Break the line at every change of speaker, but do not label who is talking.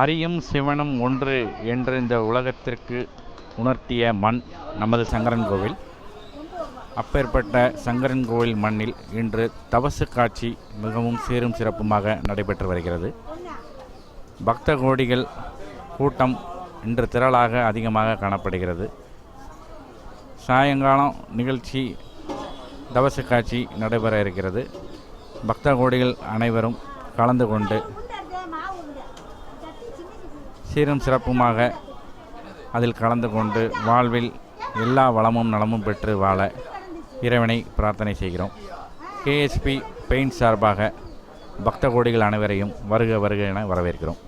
அரியும் சிவனும் ஒன்று என்று இந்த உலகத்திற்கு உணர்த்திய மண் நமது சங்கரன் கோவில். அப்பேற்பட்ட சங்கரன் கோவில் மண்ணில் இன்று தவசு காட்சி மிகவும் சீரும் சிறப்புமாக நடைபெற்று வருகிறது. பக்த கோடிகள் கூட்டம் இன்று திரளாக அதிகமாக காணப்படுகிறது. சாயங்காலம் நிகழ்ச்சி தவசு காட்சி நடைபெற இருக்கிறது. பக்த கோடிகள் அனைவரும் கலந்து கொண்டு சீரும் சிறப்புமாக அதில் கலந்து கொண்டு வாழ்வில் எல்லா வளமும் நலமும் பெற்று வாழ இறைவனை பிரார்த்தனை செய்கிறோம். கேஎஸ்பி பெயிண்ட் சார்பாக பக்த கோடிகள் அனைவரையும் வருக வருக என வரவேற்கிறோம்.